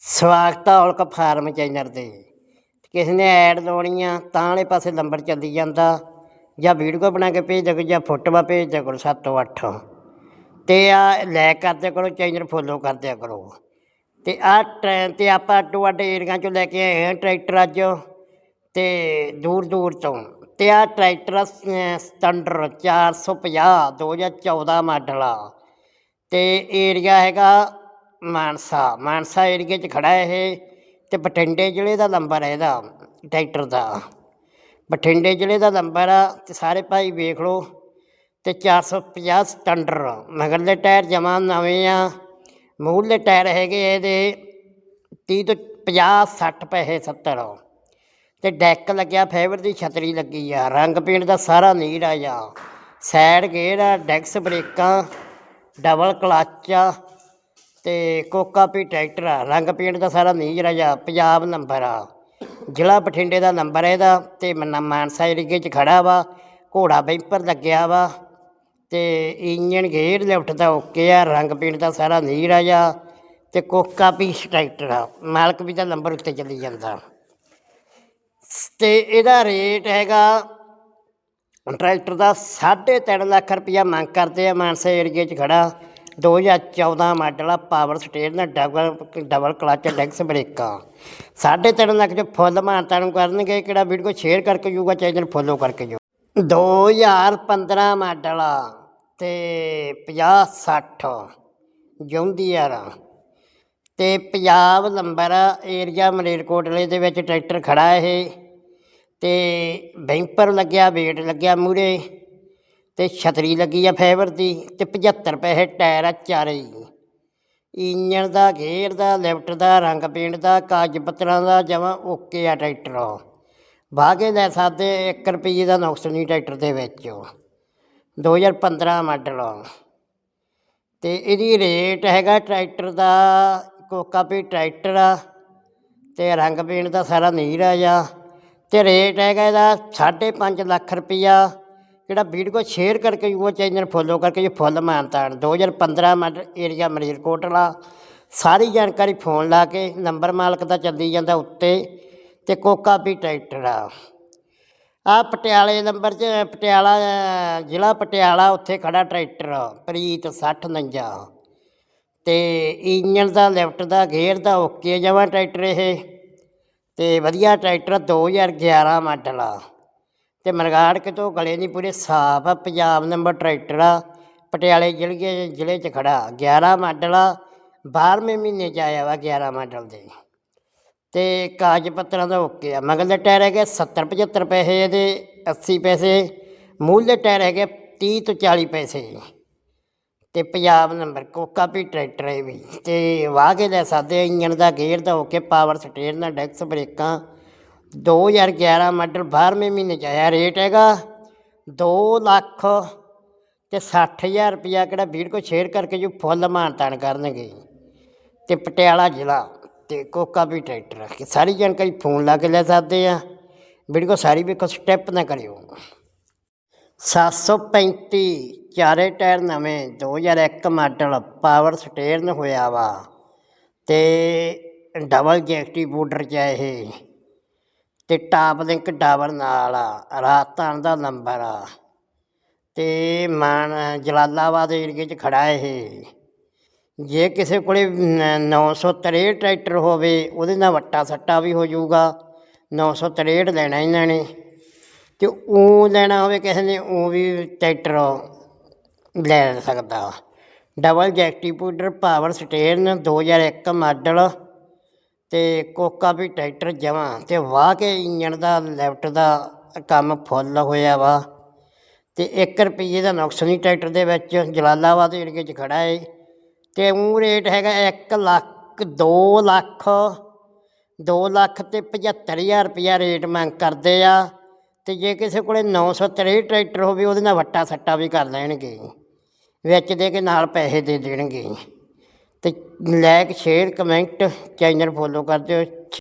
ਸਵਾਗਤ ਆ Aulakh farm channel ਤੇ। ਕਿਸੇ ਨੇ ਐਡ ਲਾਉਣੀ ਆ ਤਾਂ ਵਾਲੇ ਪਾਸੇ ਨੰਬਰ ਚੱਲੀ ਜਾਂਦਾ। ਜਾਂ ਵੀਡੀਓ ਬਣਾ ਕੇ ਭੇਜ ਦਿਓ ਜਾਂ ਫੋਟੋਆਂ ਭੇਜ ਦਿਓ ਕਰੋ ਸੱਤ ਤੋਂ ਅੱਠ। ਤੇ ਆ ਲਾਇਕ ਕਰਦੇ ਕਰੋ, ਚੈਨਲ ਫੋਲੋ ਕਰਦੇ ਕਰੋ। ਤੇ ਆ ਟ੍ਰੈਨ ਤੇ ਆਪਾਂ ਅੱਡੋ ਅੱਡ ਏਰੀਆਂ ਚੋਂ ਲੈ ਕੇ ਆਏ ਹਾਂ ਟਰੈਕਟਰ ਅੱਜ। ਤੇ ਦੂਰ ਦੂਰ ਤੋਂ। ਤੇ ਆ ਟਰੈਕਟਰ ਸ- ਸਟੈਂਡਰ 450 2014 ਮਾਡਲ ਆ। ਤੇ ਏਰੀਆ ਹੈਗਾ ਮਾਨਸਾ ਮਾਨਸਾ ਏਰੀਏ 'ਚ ਖੜਾ ਇਹ ਤੇ ਬਠਿੰਡੇ ਜ਼ਿਲ੍ਹੇ ਦਾ ਨੰਬਰ ਹੈ ਇਹਦਾ ਟਰੈਕਟਰ ਦਾ। ਬਠਿੰਡੇ ਜ਼ਿਲ੍ਹੇ ਦਾ ਨੰਬਰ ਆ ਤੇ ਸਾਰੇ ਭਾਈ ਵੇਖ ਲਓ ਤੇ 450 ਸਟੈਂਡਰ ਮਗਰਲੇ ਟਾਇਰ ਜਮਾ ਨਵੇਂ ਆ ਮੂਹਰਲੇ ਟਾਇਰ ਹੈਗੇ ਇਹਦੇ 30 ਤੋਂ 50 60 ਪੈਸੇ 70 ਤੇ ਡੈਕ ਲੱਗਿਆ ਫਾਈਬਰ ਦੀ ਛਤਰੀ ਲੱਗੀ ਆ, ਰੰਗ ਪੇਂਟ ਦਾ ਸਾਰਾ ਨੀਰ ਆ ਜਾ ਸਾਈਡ ਗੇਅਰ ਆ ਡੈਕਸ ਬ੍ਰੇਕਾਂ ਡਬਲ ਕਲੱਚ ਆ ਤੇ ਕੋਕਾ ਪੀ ਟਰੈਕਟਰ ਆ। ਰੰਗ ਪੇਂਟ ਦਾ ਸਾਰਾ ਨੀਰ ਰਾਜਾ ਪੰਜਾਬ ਨੰਬਰ ਆ। ਜ਼ਿਲ੍ਹਾ ਬਠਿੰਡੇ ਦਾ ਨੰਬਰ ਹੈ ਇਹਦਾ ਤੇ ਮਨ- ਮਾਨਸਾ ਏਰੀਏ 'ਚ ਖੜਾ ਵਾ, ਘੋੜਾ ਬੈਂਪਰ ਲੱਗਿਆ ਵਾ ਤੇ ਇੰਜਨ ਗੇਅਰ ਲਿਫਟ ਦਾ ਓਕੇ ਆ, ਰੰਗ ਪੇਂਟ ਦਾ ਸਾਰਾ ਨੀਰ ਰਾਜਾ ਜਾ ਤੇ ਕੋਕਾ ਪੀ ਟਰੈਕਟਰ ਆ। ਮਾਲਕ ਵੀ ਦਾ ਨੰਬਰ ਉੱਤੇ ਚੱਲੀ ਜਾਂਦਾ। ਤੇ ਇਹਦਾ ਰੇਟ ਹੈਗਾ, ਟਰੈਕਟਰ ਦਾ 3.5 ਲੱਖ ਰੁਪਇਆ ਮੰਗ ਕਰਦੇ ਆ, ਮਾਨਸਾ ਏਰੀਏ 'ਚ ਖੜਾ। 2014 ਮਾਡਲ ਆ power steering double double clutch ਡੈਕਸ ਬ੍ਰੇਕਾਂ। 3.5 ਲੱਖ ਚ ਫੁੱਲ ਮਾਨਤਾ ਨੂੰ ਕਰਨਗੇ, ਕਿਹੜਾ ਵੀਡੀਓ ਸ਼ੇਅਰ ਕਰਕੇ ਜੂਗਾ ਚੈਨਲ ਫੋਲੋ ਕਰਕੇ ਜੋ 2015 ਮਾਡਲ ਆ, ਤੇ 50 60 ਜੌਂਦੀਆਰ ਆ, ਤੇ ਪੰਜਾਬ ਨੰਬਰ ਏਰੀਆ ਮਲੇਰਕੋਟਲੇ ਦੇ ਵਿੱਚ ਟਰੈਕਟਰ ਖੜਾ ਇਹ, ਤੇ ਬੈਂਪਰ ਲੱਗਿਆ ਵੇਟ ਲੱਗਿਆ ਮੂਰੇ ਤੇ ਛਤਰੀ ਲੱਗੀ ਆ ਫਾਈਬਰ ਦੀ ਤੇ 75 ਪੈਸੇ ਟਾਇਰ ਆ ਚਾਰੇ ਹੀ। ਇੰਜਣ ਦਾ, ਗੇਅਰ ਦਾ, ਲਿਫਟ ਦਾ, ਰੰਗ ਪੇਂਟ ਦਾ, ਕਾਗਜ਼ ਪੱਤਰਾਂ ਦਾ, ਜਮਾਂ ਓਕੇ ਆ ਟਰੈਕਟਰ ਬਾਗੇ ਲੈ ਸਕਦੇ 1 ਰੁਪਏ ਦਾ ਨੁਕਸ ਨਹੀਂ ਟਰੈਕਟਰ ਦੇ ਵਿੱਚ 2015 ਮਾਡਲ ਤੇ ਇਹਦੀ ਰੇਟ ਹੈਗਾ ਟਰੈਕਟਰ ਦਾ, ਕੋਕਾ ਪੀ ਟਰੈਕਟਰ ਆ, ਤੇ ਰੰਗ ਪੇਂਟ ਦਾ ਸਾਰਾ ਨੀਰ ਆ ਜਾ ਤੇ ਰੇਟ ਹੈਗਾ ਇਹਦਾ 5.5 ਲੱਖ ਰੁਪਈਆ। ਜਿਹੜਾ ਵੀਡੀਓ ਸ਼ੇਅਰ ਕਰਕੇ ਉਹ ਚੈਨਲ ਫੋਲੋ ਕਰਕੇ ਜੀ ਫੁੱਲ ਮਾਨਤਾਨ 2015 ਮਾਡਲ ਏਰੀਆ ਮਰੀਰਕੋਟਲਾ ਸਾਰੀ ਜਾਣਕਾਰੀ ਫੋਨ ਲਾ ਕੇ ਨੰਬਰ ਮਾਲਕ ਦਾ ਚੱਲੀ ਜਾਂਦਾ ਉੱਤੇ ਤੇ ਕੋਕਾ ਵੀ ਟਰੈਕਟਰ ਆ। ਆ ਪਟਿਆਲੇ ਨੰਬਰ 'ਚ, ਪਟਿਆਲਾ, ਜ਼ਿਲ੍ਹਾ ਪਟਿਆਲਾ ਉੱਥੇ ਖੜਾ ਟਰੈਕਟਰ ਪ੍ਰੀਤ 6049 ਤੇ ਇੰਜਨ ਦਾ ਲਿਫਟ ਦਾ ਗੇਅਰ ਦਾ ਓਕੇ ਜਮਾ ਟਰੈਕਟਰ ਇਹ। ਤੇ ਵਧੀਆ ਟਰੈਕਟਰ 2011 ਮਾਡਲ ਆ। ਤੇ ਮਰਗਾੜ ਕਿਤੋਂ ਗਲੇ ਨਹੀਂ ਪੂਰੇ ਸਾਫ਼ ਆ ਪੰਜਾਬ ਨੰਬਰ ਟਰੈਕਟਰ ਆ। ਪਟਿਆਲੇ ਜ਼ਿਲ੍ਹੇ ਜ਼ਿਲ੍ਹੇ 'ਚ ਖੜਾ 11 ਮਾਡਲ ਆ 12ਵੇਂ ਮਹੀਨੇ 'ਚ ਆਇਆ ਵਾ 11 ਮਾਡਲ ਦੇ। ਤੇ ਕਾਗਜ਼ ਪੱਤਰਾਂ ਦਾ ਓਕੇ ਆ ਮਗਲ ਮਗਰਲੇ ਟਾਇਰ ਹੈਗੇ 70 75 ਪੈਸੇ ਇਹਦੇ 80 ਪੈਸੇ ਮੂਲ ਦੇ ਟਾਇਰ ਹੈਗੇ 30 ਤੋਂ 40 ਪੈਸੇ। ਤੇ ਪੰਜਾਬ ਨੰਬਰ ਕੋਕਾ ਵੀ ਟਰੈਕਟਰ ਹੈ ਵੀ। ਤੇ ਵਾਹ ਕੇ ਲੈ ਸਕਦੇ ਆ, ਇੰਜਨ ਦਾ ਗੇਅਰ ਦਾ ਓਕੇ ਪਾਵਰ ਸਟੇਅਰ ਦਾ ਡੈਕਸ ਬ੍ਰੇਕਾਂ 2011 ਮਾਡਲ 12ਵੇਂ ਮਹੀਨੇ ਚ ਆਇਆ ਰੇਟ ਹੈਗਾ। 2 ਲੱਖ ਤੇ 60000 ਰੁਪਇਆ ਕਿਹੜਾ ਵੀਡੀਓ ਸ਼ੇਅਰ ਕਰਕੇ ਜੋ ਫੁੱਲ ਮਾਨਤਾਨ ਕਰਨਗੇ। ਤੇ ਪਟਿਆਲਾ ਜ਼ਿਲ੍ਹਾ ਤੇ ਕੋਕਾ ਵੀ ਟਰੈਕਟਰ ਆ। ਸਾਰੀ ਜਾਣਕਾਰੀ ਫੋਨ ਲਾ ਕੇ ਲੈ ਸਕਦੇ ਆ। ਵੀਡੀਓ ਸਾਰੀ ਵੇਖੋ ਸਟੈਪ ਨਾ ਕਰਿਓ। 735 ਚਾਰੇ ਟਾਇਰ ਨਵੇਂ 2001 ਮਾਡਲ ਪਾਵਰ ਸਟੇਅਰਨ ਹੋਇਆ ਵਾ। ਤੇ ਡਬਲ ਜੈਕਟੀ ਬੂਡਰ ਚ ਇਹ। ਤੇ ਟਾਪ ਲਿੰਕ ਡਬਲ ਨਾਲ ਆ, ਰਾਜਸਥਾਨ ਦਾ ਨੰਬਰ ਆ। ਤੇ ਮਾਨ ਜਲਾਲਾਬਾਦ ਏਰੀਏ 'ਚ ਖੜਾ ਇਹ। ਜੇ ਕਿਸੇ ਕੋਲੇ ਨ- 963 ਟਰੈਕਟਰ ਹੋਵੇ, ਉਹਦੇ ਨਾਲ ਵੱਟਾ ਸੱਟਾ ਵੀ ਹੋ ਜਾਊਗਾ। 963 ਲੈਣਾ ਇਹਨਾਂ ਨੇ। ਤੇ ਉਹ ਲੈਣਾ ਹੋਵੇ ਕਿਸੇ ਨੇ, ਉਹ ਵੀ ਟਰੈਕਟਰ ਲੈ ਸਕਦਾ। ਡਬਲ ਜੈਕਟੀਪੂਡਰ ਪਾਵਰ ਸਟੇਰਨ 2001 ਮਾਡਲ। ਤੇ ਕੋਕਾ ਵੀ ਟਰੈਕਟਰ ਜਮਾਂ ਤੇ ਵਾਹ ਕੇ ਇੰਜਣ ਦਾ, ਲੈਫਟ ਦਾ ਕੰਮ ਫੁੱਲ ਹੋਇਆ ਵਾ। ਤੇ 1 ਰੁਪਏ ਦਾ ਨੁਕਸ ਨਹੀਂ ਟਰੈਕਟਰ ਦੇ ਵਿੱਚ, ਜਲਾਲਾਬਾਦ ਏਰੀਏ 'ਚ ਖੜਾ ਏ। ਤੇ ਉਹ ਰੇਟ ਹੈਗਾ 1 ਲੱਖ 2 ਲੱਖ 2 ਲੱਖ ਤੇ 75000 ਰੁਪਇਆ ਰੇਟ ਮੰਗ ਕਰਦੇ ਆ। ਤੇ ਜੇ ਕਿਸੇ ਕੋਲੇ 963 ਟਰੈਕਟਰ ਹੋਵੇ, ਉਹਦੇ ਨਾਲ ਵੱਟਾ ਸੱਟਾ ਵੀ ਕਰ ਲੈਣਗੇ। ਵਿੱਚ ਦੇ ਕੇ ਨਾਲ ਪੈਸੇ ਦੇ ਦੇਣਗੇ। ਤੇ like share comment channel follow ਕਰ ਦਿਓ।